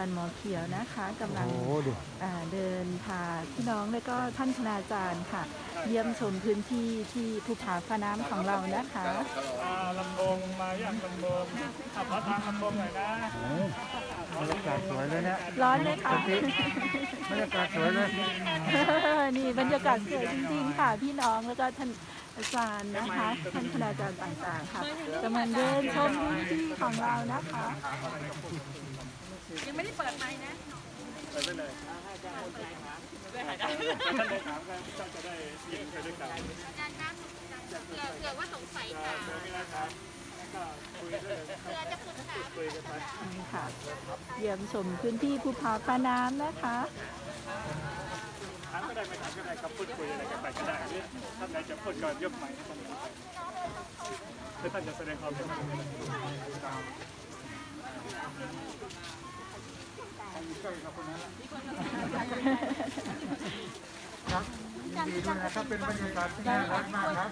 ารย์หมอเขียวนะคะกำลังโอ้โหดู อ่าเดินพาพี่น้องและก็ท่านคณาจารย์ค่ะ เยี่ยมชมพื้นที่ที่ภูผาฟ้าน้ำของเรานะคะ อ่าลำโพงมาอย่างลำโพงอะขอทางลำโพงหน่อยนะ โอ้บรรยากาศสวยเลยเนี่ยร้อนเลยค่ะ บรรยากาศสวยเลย นี่บรรยากาศสวยจริงๆค่ะพี่น้องแล้วก็ท่านอาจารย์นะคะ ท่านคณาจารย์ต่างๆค่ะกำลังเดินชมพื้นที่ของเรานะคะ ยังไม่ได้เปิดไมค์นะ ไปไปเลยท่านได้ถามกันก็จะได้ยินไปด้วยกันอาจารย์คะเผื่อเผื่อว่าสงสัยค่ะเดี๋ยวมีอะไรถามก็คุยด้วยเผื่อจะปรึกษาคุยกันไปนี่ค่ะเยี่ยมชมพื้นที่ภูผาฟ้าน้ำนะคะถามก็ได้ไม่ถามก็ได้ก็พูดคุยอะไรกันไปก็ได้หรือท่านใดจะพูดก็ยกไมค์ให้ท่านพูดไปหรือท่านจะแสดงความเห็น ก็ได้ครับยินดีด้วยนะครับเป็นบรรยากาศที่น่ารักมากครับ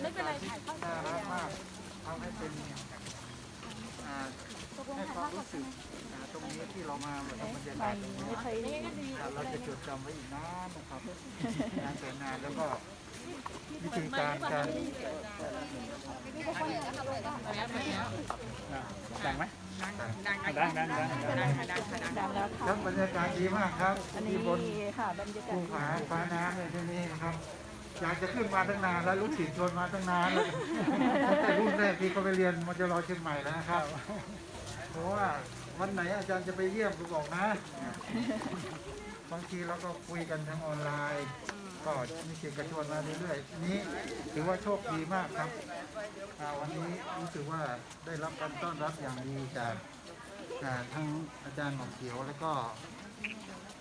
ไม่เป็นไรถ่ายเข้าน่ารักมากทำให้เป็นอ่าให้ความรู้สึกตรงนี้ที่เรามาเหมือนบบรรยากาศตรงนี้เราจะจดจำไว้อีกนานนะครับงานแต่งานแล้วก็วิธีการการดังไหม ดังดังดังดังดังแล้วค่ะครับบรรยากาศดีมากครับอันนี้บนค่ะบรรยากาภูศผาฟ้าน้ำในที่นี้นะครับอยากจะขึ้นมาตั้งนานแล้วลูกศิษย์ชวนมาตั้งนานแล้วแต่รุ่นแรกที่เขาไปเรียนมันจะรอเชียงใหม่แล้วนะครับเพราะว่าวันไหนอาจารย์จะไปเยี่ยมก็บอกนะบางทีเราก็คุยกันทางออนไลน์ ก็มีเกียรติกระชวนมาเรื่อยๆนี้ถือว่าโชคดีมากครับวันนี้รู้สึกว่าได้รับการต้อนรับอย่างดีจากทั้งอาจารย์หมอเขียวแล้วก็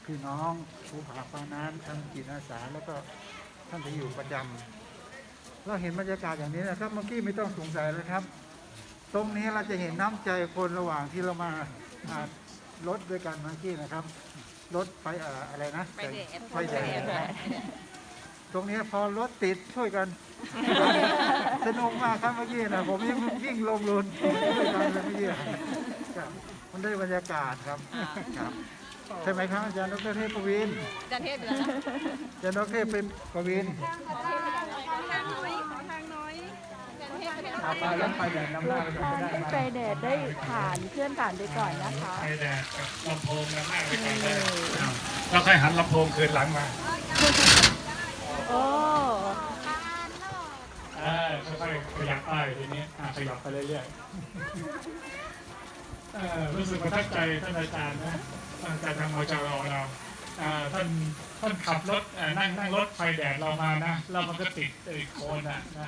พี่น้องผู้ผาฟ้าน้ำทั้งจิตอาสาแล้วก็ท่านที่อยู่ประจำเราเห็นบรรยากาศอย่างนี้นะครับเมื่อกี้ไม่ต้องสงสัยเลยครับ ตรงนี้เราจะเห็นน้ำใจคนระหว่างที่เรามาอ่ารถด้วยกันเมื่อกี้นะครับรถไฟอะไรนะไฟไฟแดง ตรงนี้พอรถติดช่วยกัน สนุกมากครับเมื่อกี้นะผมยังวิ่งลงลุนด้วยกันเลยเมื่อกี้ครับมันได้บรรยากาศครับครับใช่ไหมครับอาจารย์ดรเทพประวินอาจารย์เทพไปแล้วนะอาจารย์ดรเทพเป็นประวินขอทางน้อยขอทางน้อยอาจารย์เทพไปแล้วเอาไปแล้วไปแดดนำหน้าไปก่อนท่านที่ไปแดดได้ผ่านเคลื่อนผ่านไปก่อนนะคะไฟแดดกับลำโพงนะมากไปก่อนเลยแล้วค่อยหันลำโพงคืนหลังมา โอ้อ่าค่อยๆขยับไปทีนี้อ่าขยับไปเรื่อยๆเอ่อรู้สึกประทับใจท่านอาจารย์นะท่านอาจารย์ทางมจรเราอ่าท่านท่านขับรถเอ่อนั่งนั่งรถไฟแดดเรามานะแล้วมันก็ติดไอ้โคลนอะนะ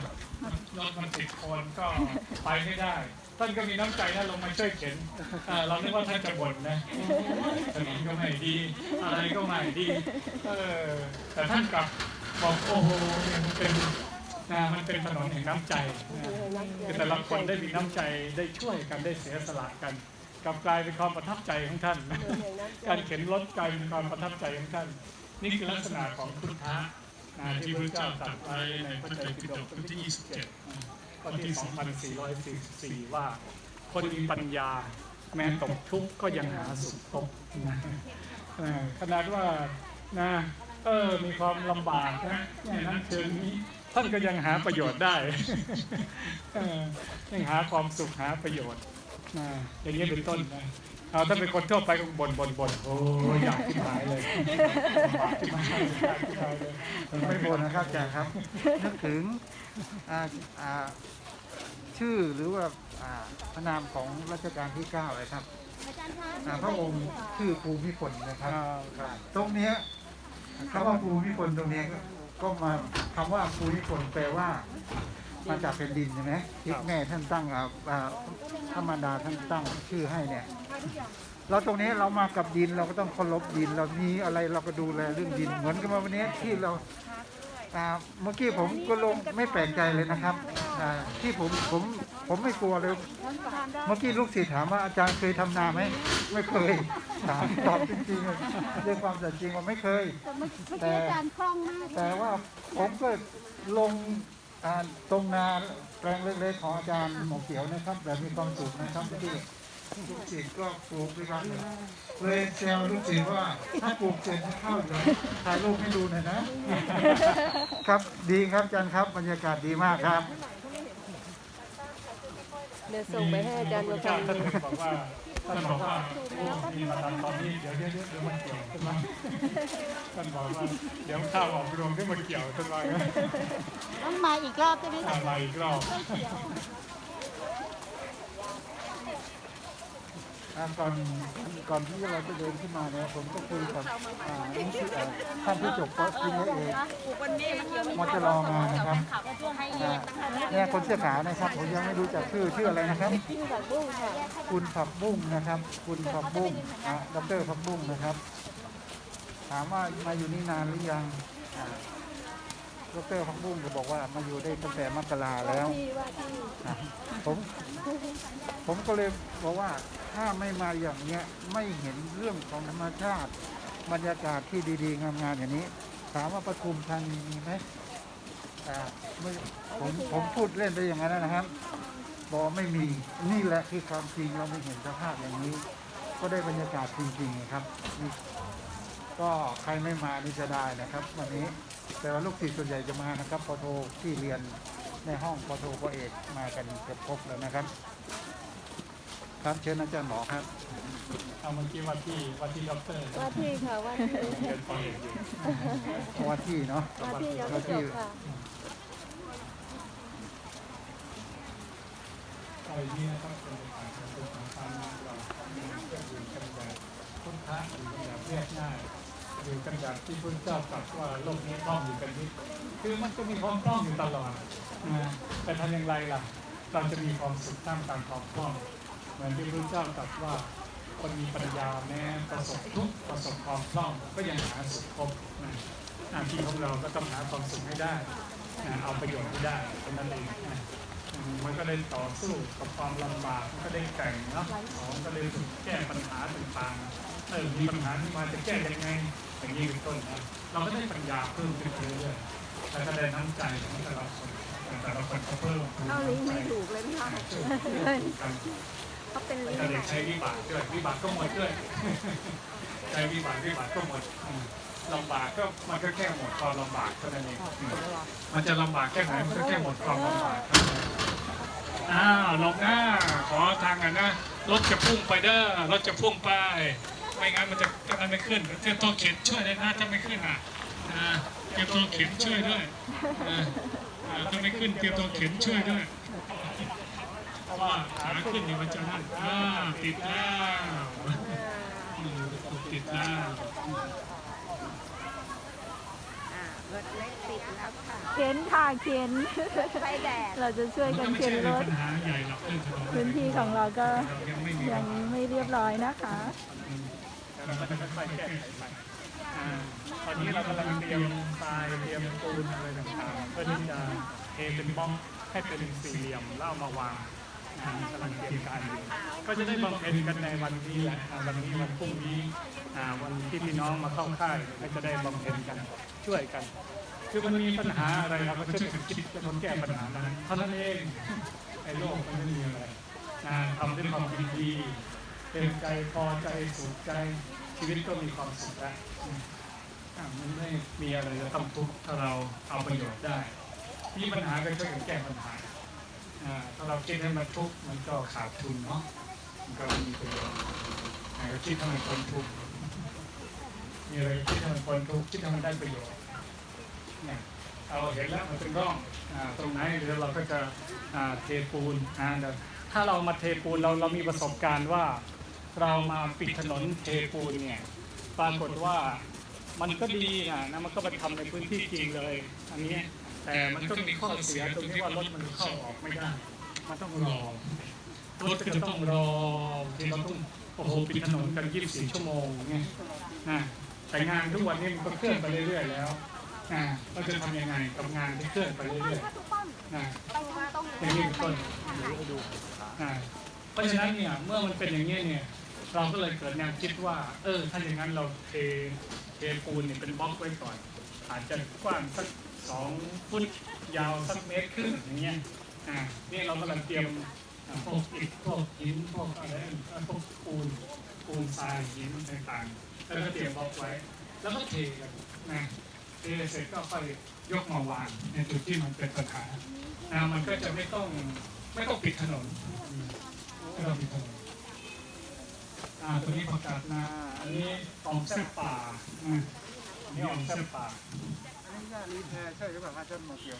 รถมันติดโคลนก็ไปไม่ได้ ท่านก็มีน้ำใจนะลงมาช่วยเข็นอ่าเราคิดว่าท่านจะบ่นนะถนนก็ไม่ดี อะไรก็ไม่ดีเออแต่ท่านกลับ บอกโอ้โหมันเป็นนะมันเป็นถนนแห่งน้ำใจนะคือแต่ละคนได้มีน้ำใจได้ช่วยกันได้เสียสละกันกลับกลายเป็นความประทับใจของท่าน การเข็นรถกลายเป็นความประทับใจของท่าน นี่คือลักษณะของพุทธะนะที่พระเจ้าตรัสไว้ในพระไตรปิฎกบทที่ 27ข้อที่ 2444 ว่า คนมีปัญญาแม้ตกทุกข์ก็ยังหาสุขพบนะเออขนาดว่านะ เออ มีความลำบากนะเนี่ยนั้นเชิงนี้ท่านก็ยังหาประโยชน์ได้เออยังหาความสุขหาประโยชน์นะอย่างนี้เป็นต้นนะเอาถ้าเป็นคนทั่วไปก็บ่นบ่นบ่นโอ้ยอยากขึ้นหายเลยลำบากขึ้นมาอยากขึ้นหายเลยผมไม่บ่นนะครับอาจารย์ครับนึกถึงอ่าอ่าชื่อหรือว่าอ่าพระนามของรัชกาลที่9เลยครับอาจารย์คะอ่าพระองค์ชื่อภูมิพลนะครับอ่าครับตรงเนี้ย คำว่าภูมิพลตรงนี้ก็มาคำว่าภูมิพลแปลว่ามาจากแผ่นดินใช่ไหมที่แม่ท่านตั้งอ่าธรรมดาท่านตั้งชื่อให้เนี่ยเราตรงนี้เรามากับดินเราก็ต้องเคารพดิน เรามีอะไรเราก็ดูแลเรื่องดิน เหมือนกับวันนี้ที่เราอ่าเมื่อกี้ผมก็ลงไม่แปลกใจเลยนะครับที่ผมผม ผมไม่กลัวเลย เมื่อกี้ลูกศิษย์ถามว่าอาจารย์เคยทำนาไหมไม่เคย ถามตอบจริงๆเลยด้วยความสัตย์จริงว่าไม่เคย แต่แต่ว่าผมก็ลงอ่าตรงนาแปลงเล็กๆของอาจารย์หมอเขียวนะครับแบบมีความสุขนะครับที่ลูกศิษย์ก็ปลูกด้วยกันเลยแซวลูกศิษย์ว่าถ้าปลูกเสร็จจะเข้าเลยถ่ายรูปให้ดูหน่อยนะ ครับดีครับอาจารย์ครับบรรยากาศดีมากครับ เดี๋ยวส่งไปให้อาจารย์พประระเจ้าพันธ์ท่านบอกว่าท่านบอกว่าโอ้นี่มาทำตอนนี้เดี๋ยวเดี๋ยวเดี๋ยวเดี๋ยวมันเกี่ยวขึ้นมาท่านบอกว่าเดี๋ยวข้าวออกรวมขึ้นมาเกี่ยวขึ้นมานะต้องมาอีกรอบใช่ไหมคะอะไรอีกรอบ อ่า ก่อนก่อนที่เราจะเดินขึ้นมาเนี่ยผมก็คุยกับอ่านิสิตอ่าท่านที่จบก็ทิ้งไว้เองมันเกี่ยวมอจะรอมานะครับอ่าเนี่ยคนเสื้อขาวนะครับผมยังไม่รู้จักชื่อชื่ออะไรนะครับ คุณผักบุ้งนะครับ คุณผักบุ้งอ่าดรผักบุ้งนะครับ ถามว่ามาอยู่นี่นานหรือยังอ่า ดรผักบุ้งก็บอกว่ามาอยู่ได้ตั้งแต่มกราแล้วที่ว่าที่อะผมผมก็เลยบอกว่าถ้าไม่มาอย่างเนี้ยไม่เห็นเรื่องของธรรมชาติ บรรยากาศที่ดีๆงามๆอย่างนี้ ถามว่าปทุมธานีมีไหมอ่าไม่ผมผมพูดเล่นไปอย่างนั้นนะครับบอกว่าไม่มีนี่แหละคือความจริงเราไม่เห็นสภาพอย่างนี้ ก็ได้บรรยากาศจริงๆครับนี่ก็ใครไม่มานี่จะได้นะครับ วันนี้ แต่ว่าลูกศิษย์ส่วนใหญ่จะมานะครับปอโทที่เรียนในห้องปอโทปอเอกมากันเกือบครบแล้วนะครับ ครับเชิญอาจารย์หมอครับเอาเมื่อกี้ว่าที่ว่าที่ด็อกเตอร์ว่าที่ค่ะว่าที่เรียนปอเอกอยู่เพราะว่าที่เนาะว่าที่ยังไม่จบค่ะไอ้นี่นะครับเป็นสถานที่เป็นสำคัญเราอยู่กันแบบคุ้นค้าอยู่กันแบบเรียบง่าย อยู่กันแบบที่พุทธเจ้าตรัสว่าโลกนี้ต้องอยู่กันนิดคือมันก็มีความต้องอยู่ตลอดนะแต่ทำอย่างไรล่ะ เราจะมีความสุขท่ามกลางความคล่องเหมือนที่พระเจ้าตรัสว่าคนมีปัญญาแม้ประสบทุกประสบความคล่องก็ยังหาสุขพบนะหน้าที่ของเราก็ต้องหาความสุขให้ได้นะเอาประโยชน์ให้ได้เป็นนั่นเองนะมันก็ได้ต่อสู้กับความลำบากมันก็ได้แก่งนะของก็เลยแก้ปัญหาต่างๆเออมีปัญหาที่มาจะแก้ยังไง อย่างนี้เป็นต้นนะเราก็ได้ปัญญาเพิ่มขึ้นเรื่อยๆแล้วก็ได้น้ำใจของแต่ละคนแต่ละคนก็เพิ่มพูนเอาลิงก์ไม่ถูกเลยพี่ค่ะกันเขาเป็นลิงถ้าก์เด็กใช้วิบากด้วยวิบากก็หมดด้วยใช้วิบากวิบากก็หมดอืมลำบากก็มันก็แค่หมดความลำบากเท่านั้นเองอืมมันจะลำบากแค่ไหนมันก็แค่หมดความลำบากเท่านั้นอ้าวลงหน้าขอทางกันนะรถจะพุ่งไปเด้อรถจะพุ่งไป ไม่งั้นมันจะมันไม่ขึ้นเตรียมตัวเข็นช่วยเลยนะถ้าไม่ขึ้นอะอ่าเตรียมตัวเข็นช่วยด้วยอ่าอ่าถ้าไม่ขึ้นเตรียมตัวเข็นช่วยด้วยเพราะว่าขาขึ้นนี่มันจะนั่นอ่าติดแล้วอืมติดแล้วรถเล็กติดแล้วค่ะเข็นค่ะเข็นไฟแดดเราจะช่วยมันกัก็นไม่เข็ใช่นรเรื่องถปัญหาใหญ่หรอกเรื่องถนนพื้นที่ของเราก็ยังไม่มียังไม่เรียบร้อยนะคะแต่ เราก็จะค่อยๆแก้ไขไปอ่าตอนนี้เรากำลังเตรียมทรายเตรียมปูนอะไรต่างๆ เพื่อที่จะเทเป็นบล็อกให้เป็นสี่เหลี่ยมแล้วเอามาวางอ่ากำลังเตรียมการอยู่ก็จะได้บำเพ็ญกันในวันนี้แหละอ่าวันนี้วันพรุ่งนี้อ่าวันที่พี่น้องมาเข้าค่ายก็จะได้บำเพ็ญกันช่วยกัน คือมันมีปัญหาอะไรเราก็ช่วยกันคิดแล้วก็แก้ปัญหานั้นเท่านั้นเองไอ้โลกมันไม่มีอะไรทำด้วยความยินดี ต็มใจพอใจสุขใจ ชีวิตก็มีความสุขแล้วมันไม่มีอะไรจะทำทุกข์ถ้าเราเอาประโยชน์ได้ มีปัญหาก็ช่วยกันแก้ปัญหาถ้าเราคิดให้มันทุกข์มันก็ขาดทุนเนาะมันก็ไม่มีประโยชน์อ่าก็คิดให้มันทุกข์มีอะไรคิดให้มันทุกข์คิดให้มันได้ประโยชน์เนี่ยเราเห็นแล้วมันเป็นร่องตรงไหนเดี๋ยวเราก็จะเทปูนถ้าเรามาเทปูนเราเรามีประสบการณ์ว่า เรามาปิดถนนเทปูนเนี่ย ปรากฏว่ามันก็ดีอะนะมันก็ไปทำในพื้นที่จริงเลย อันนี้แต่มันก็มีข้อเสียตรงที่ว่ารถมันเข้าออกไม่ได้ มันต้องรอรถก็จะต้องรอที่เราต้องโอ้โหปิดถนนกัน24ชั่วโมงไงนะแต่งานทุกวันนี้มันก็เคลื่อนไปเรื่อยๆแล้วอ่าเราจะทำยังไงกับงานที่เคลื่อนไปเรื่อยๆนะอย่างนี้เป็นต้นอ่าเพราะฉะนั้นเนี่ยเมื่อมันเป็นอย่างนี้เนี่ย เราก็เลยเกิดแนวคิดว่า เออ ถ้าอย่างนั้นเราเทเทปูนเนี่ยเป็นบล็อกไว้ก่อน อาจจะกว้างสักสองฟุตยาวสักเมตรครึ่งอย่างเงี้ยอ่านี่เรากำลังเตรียมพวกอิฐพวกหินพวกอะไรพวกปูนปูนทรายหินต่างๆแล้วก็เตรียมบล็อกไว้ แล้วก็เทกันนะเทเสร็จก็ค่อยยกมาวางในจุดที่มันเป็นปัญหานะมันก็จะไม่ต้องไม่ต้องปิดถนนไม่ต้องปิดถนน อ่าตัวนี้ประกาศนาอันนี้ออมแซ่บป่าอืมอันนี้ออมแซ่บป่าอันนี้ย่าลีแพรใช่หรือเปล่าครับท่านหมอเขียว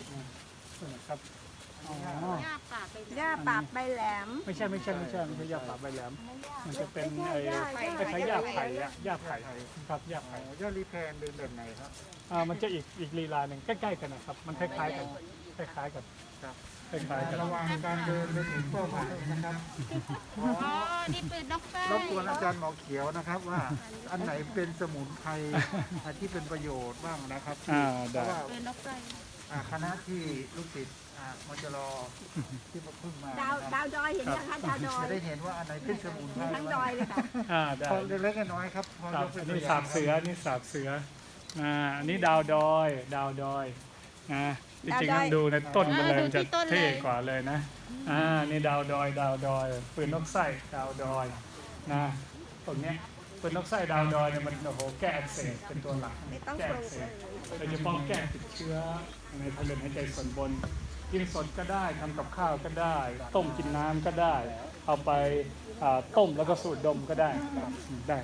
ครับอ๋อหญ้าปากใบแหลม ไม่ใช่ไม่ใช่ไม่ใช่ไม่ใช่ยาป่าใบแหลม มันจะเป็นไอ้คล้ายๆยาไผ่อะยาไผ่ครับยาไผ่ย่าลีแพรเดินแบบไหนครับอ่ามันจะอีกอีกลีลาหนึ่งใกล้ๆกันนะครับ มันคล้ายๆกันคล้ายๆกัน ครับคล้ายๆกันระวังการเดินไปถึงเป้าหมายนะครับอ๋อนี่ปืนนกไฟรบกวนอาจารย์หมอเขียวนะครับว่า อันไหนเป็นสมุนไพรอ่าที่เป็นประโยชน์บ้างนะครับอ่าเพได้ ราะว่าปืนนกไฟอ่าคณะที่ลูกศิษย์อ่ามจรที่มาเพิ่งมาดาวดาวดอยเห็นยังคะดาวดอยจะได้เห็นว่าอันไหนเป็นสมุนไพรมีทั้งดอยเลยค่ะอ่าได้พอเล็กๆน้อยๆครับพอครัยบกเป็นอันตัวนี้อย่สางบเสืออันนี้สาบเสืออ่าอันนี้ดาวดอย ดาวดอยนะ จริงๆดาวดอยมันดูในต้นมันเลยเออดูมันจะที่ต้นเลย เท่กว่าเลยนะ อ่านี่ดาวดอยดาวดอยปืนนกไส้ดาวดอยนะตรงเนี้ยปืนนกไส้ดาวดอยเนี่ยมันโอ้โหแก้อักเสบเป็นตัวหลักไม่ต้องแก้ปลูอักกเสเลบ ยโดยเฉพาะแก้ติดเชื้อในทางเดินหายใจส่วนบน กินสดก็ได้ทำกับข้าวก็ได้ ต้มกินน้ำก็ได้ เอาไปอ่าต้มแล้วก็สูดดมก็ได้ได้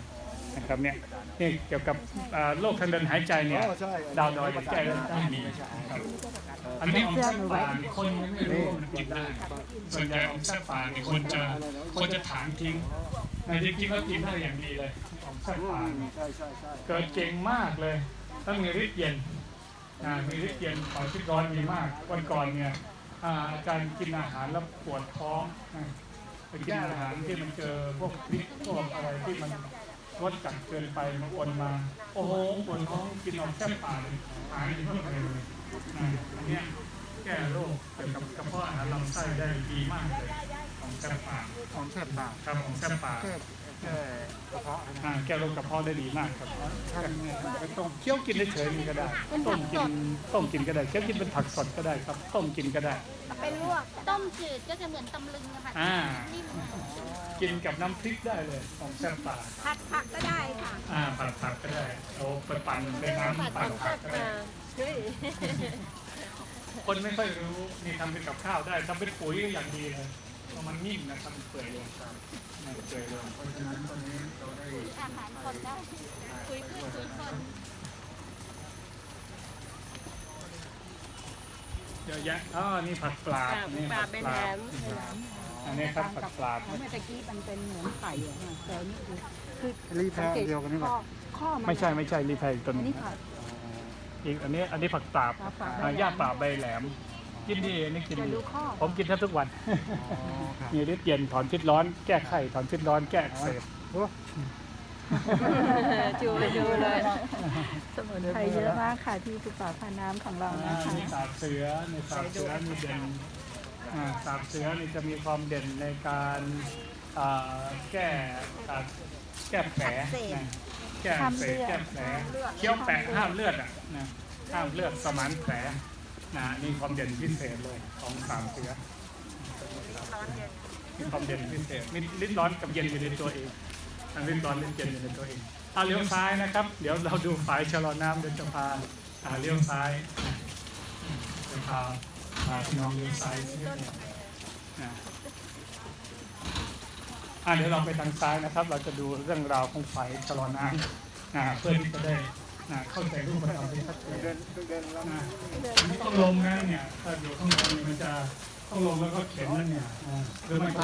นะครับเนี่ยนี่เกี่ยวกับอ่าโรคทางเดินหายใจเนี่ย อ๋อใช่ดาวดอยจะแก้ได้ด้านนี้ครับอันนี้อมแซ่บป่านี่คนยังไม่รู้ว่ามันกินได้ส่วนใหญ่อมแซ่บป่านี่คนจะคนจะถางทิ้งในจริงๆแล้วกินได้อย่างดีเลยอมแซ่บป่าเนี่ยใช่ใช่ใช่เกิดเก่งมากเลยต้องมีฤทธิ์เย็นอ่ามีฤทธิ์เย็นต่อชีวิตร้อนดีมาก วันก่อนเนี่ยอ่าการกินอาหารแล้วปวดท้องนะไปกินอาหารที่มันเจอพวกพริกพวกอะไรที่มัน รสจัดเกินไปมันปนมา โอ้โหปวดท้องกินนมแค่ป่าเลยหายไปเลยนะอันเนี้ยแก้โรคเกี่ยวกับกระเพาะอาหารลำไส้ได้ดีมากเลยของแซ่บปากของแซ่บปากครับของแซ่บปาก แก้กระเพาะนะอ่าแก้โรคกระเพาะได้ดีมากครับทำยังไงครับไปต้มเคี้ยวกินเฉยๆมันก็ได้ ต้มกินต้มกินก็ได้เคี้ยวกินเป็นผักสดก็ได้ครับ ต้มกินก็ได้ ไปลวกต้มจืดก็จะเหมือนตำลึงอะค่ะอ่า นิ่มกินกับน้ำพริกได้เลยของแซ่บป่าผัดผักก็ได้ค่ะอ่าผัดผักก็ได้เอาไปปั่นเป็นน้ำปั่นผักก็ได้เฮ้ยคนไม่ค่อยรู้นี่ทำเป็นกับข้าวได้ทำเป็นปุ๋ยอย่างดีเลย เพราะมันนิ่มนะทำเปื่อยลยครับมันเปื่อยลยเพราะฉะนั้นตอนนี้เราได้คุยอาหารคนได้คุยพืชคุยคนเยอะแยะอ๋อนี่ผักปลาดนี่ผักปลาดอันนี้ครับผักปลาดเมื่อตะกี้มันเป็นเหมือนไข่อะค่ะแต่นี่คือคือรีแพรเดียวกันนี่หข้ว่าอข้อมันไม่ใช่ไม่ใช่รีไพร์ตัวอันนี้นี้ผัดอีกอันนี้อันนี้ผักตาบผักตาบอ่าย่าป่าใบแหลม กินดีอันนี้กินจะดีดูข้อผมกินแทบทุกวันอ๋อครับมีฤทธิ์เย็นถอนพิษร้อน แก้ไข้ถอนพิษร้อนแก้อักเสบโอ้จูเลยดูเลยสมุนไพรเยอะมากค่ะที่ภูป่าพาน้ำของเราอ่านะคะนี่สาบเสือในสาบเสือมีเด่นอ่าสาบเสือนี่จะมีความเด่นในการอ่าแก้อ่าแก้แผลนะแก้อักเสบแก้แผลเคี้ยวแปะห้ามเลือดอะนะห้ามเลือดสมานแผล นะนี่ความเด่นพิเศษเลยของสาบเสือมีความเด่นพิเศษมีลิ้นร้อนกับเย็นอยู่ในตัวเองทั้งลิ้นร้อนลิ้นเย็นอยู่ในตัวเองเอาเลี้ยวซ้ายนะครับ เดี๋ยวเราดูฝายชะลอน้ำเดี๋ยวจะพาอ่าเลี้ยวซ้ายจะพาพาพี่น้องเลี้ยวซ้ายนิดนึงนะอ่าเดี๋ยวเราไปทางซ้ายนะครับ เราจะดูเรื่องราวของฝายชะลอน้ำนะเพื่อที่จะได้ นะเข้าใจรูปธรรมที่ชัดเจนเดินเดินแล้วนะมันต้องลงนะเนี่ยถ้าอยู่ข้างบนเนี่ยมันจะต้องลงแล้วก็เข็นนั่นเนี่ยอ่าหรือไม่ก็